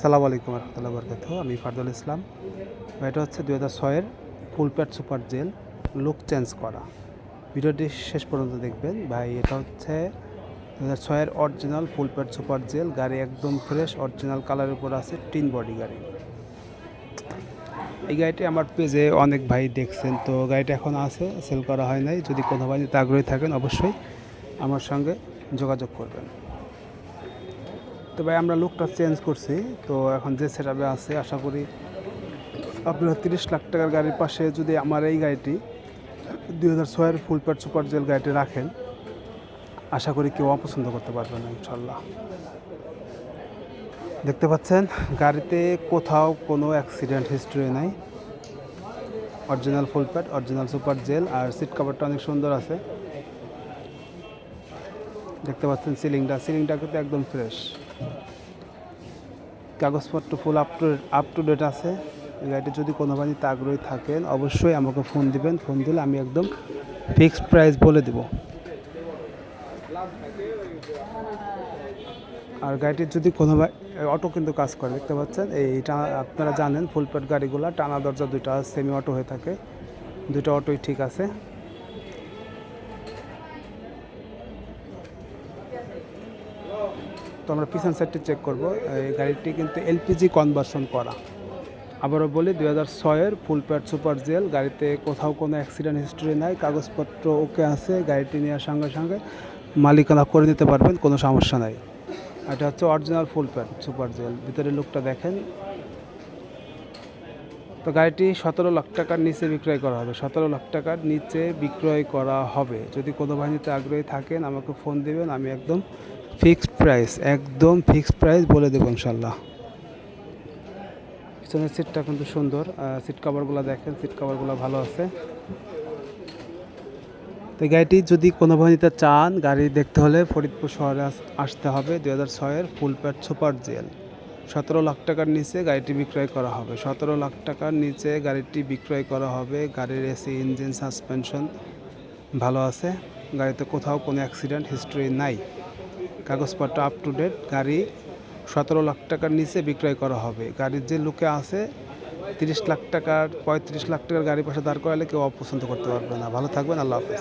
আসসালামু আলাইকুম রহমতুল্লাহ বরকাত আমি ফারদুল ইসলাম। এটা হচ্ছে দু হাজার ছয়ের full pad super G L look change করা। ভিডিওটি শেষ পর্যন্ত দেখবেন। ভাই, এটা হচ্ছে দু হাজার ছয়ের original full pad super G L. গাড়ি একদম ফ্রেশ অরিজিনাল কালারের উপর আছে টিন বডি গাড়ি। এই গাড়িটি আমার পেজে অনেক ভাই দেখছেন, তো গাড়িটা এখন আছে সেল করা হয় নাই। যদি কোনো ভাই আগ্রহী থাকেন, অবশ্যই আমার সঙ্গে যোগাযোগ করবেন। তো ভাই, আমরা লুকটা চেঞ্জ করছি। তো এখন যে সেট আছে, আশা করি আপনারা তিরিশ লাখ টাকার গাড়ির পাশে যদি আমার এই গাড়িটি দুই হাজার ছয়ের ফুল প্যাড সুপার জেল গাড়িটি রাখেন, আশা করি কেউ অপছন্দ করতে পারবে না ইনশাল্লাহ দেখতে পাচ্ছেন, গাড়িতে কোথাও কোনো অ্যাক্সিডেন্ট হিস্ট্রি নাই। Original full pad original super G L আর সিট কভারটা অনেক সুন্দর আছে। দেখতে পাচ্ছেন সিলিংটা সিলিংটা কিন্তু একদম ফ্রেশ কাগজপত্র full up to up to date আছে। গাড়িটি যদি কোনো বাড়িতে আগ্রহী থাকেন, অবশ্যই আমাকে ফোন দিবেন। ফোন দিলে আমি একদম ফিক্সড প্রাইস বলে দেব। আর গাড়িটির যদি কোনো অটো কিন্তু কাজ করে, দেখতে পাচ্ছেন? এইটা আপনারা জানেন ফুল প্যাড গাড়িগুলো, টানা দরজা দুইটা সেমি অটো হয়ে থাকে। দুটো অটোই ঠিক আছে। আমরা পিছন সাইডটি চেক করব। এই গাড়িটি কিন্তু এলপিজি কনভার্সন করা। আবারও বলি, দুই হাজার ছয়ের ফুল প্যাড সুপার জেল গাড়িতে কোথাও কোনো অ্যাক্সিডেন্ট হিস্ট্রি নাই, কাগজপত্র ওকে আছে, গাড়িটি নেওয়ার সঙ্গে সঙ্গে মালিকানা করে নিতে পারবেন, কোনো সমস্যা নাই। এটা হচ্ছে original full pad super G L ভিতরে লুকটা দেখেন। তো গাড়িটি সতেরো লাখ টাকার নিচে বিক্রয় করা হবে। সতেরো লাখ টাকার নিচে বিক্রয় করা হবে। যদি কোনো বাহিনীতে আগ্রহী থাকেন, আমাকে ফোন দিবেন, আমি একদম ফিক্সড প্রাইস একদম ফিক্সড প্রাইস বলে দেবো ইনশাল্লাহ পিছনের সিটটা কিন্তু সুন্দর সিট কভারগুলো দেখেন সিট কাভারগুলো ভালো আছে। তো গাড়িটি যদি কোনো বাহিনীতে চান গাড়ি দেখতে হলে ফরিদপুর শহরে আসতে হবে দুই হাজার ছয়ের ফুল প্যাড সুপার জেল। সতেরো লাখ টাকার নিচে গাড়িটি বিক্রয় করা হবে। সতেরো লাখ টাকার নিচে গাড়িটি বিক্রয় করা হবে। গাড়ির এসি ইঞ্জিন সাসপেনশন ভালো আছে। গাড়িতে কোথাও কোনো অ্যাক্সিডেন্ট হিস্ট্রি নাই। কাগজপত্র আপ টু ডেট গাড়ি সতেরো লাখ টাকার নিচে বিক্রয় করা হবে। গাড়ির যে লোকে আছে, তিরিশ লাখ টাকার, পঁয়ত্রিশ লাখ টাকার গাড়ি পাশে দাঁড় করালে কেউ অপছন্দ করতে পারবে না। ভালো থাকবেন, আল্লাহ হাফেজ।